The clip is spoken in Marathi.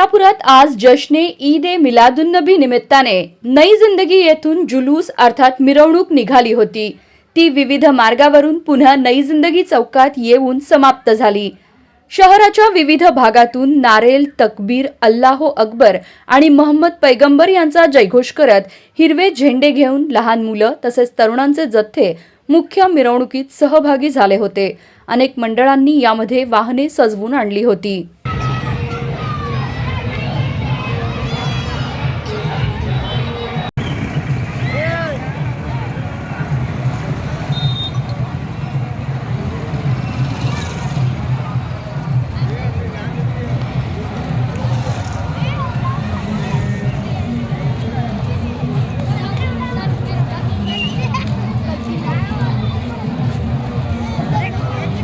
सोलापुरात आज जश्ने ईद ए मिलादुन्नबी निमित्ताने नई जिंदगी येथून जुलूस अर्थात मिरवणूक निघाली होती. ती विविध मार्गावरून पुन्हा नई जिंदगी चौकात येऊन समाप्त झाली. शहराच्या विविध भागातून नारेल तकबीर अल्लाहो अकबर आणि मोहम्मद पैगंबर यांचा जयघोष करत हिरवे झेंडे घेऊन लहान मुलं तसेच तरुणांचे जथ्थे मुख्य मिरवणुकीत सहभागी झाले होते. अनेक मंडळांनी यामध्ये वाहने सजवून आणली होती.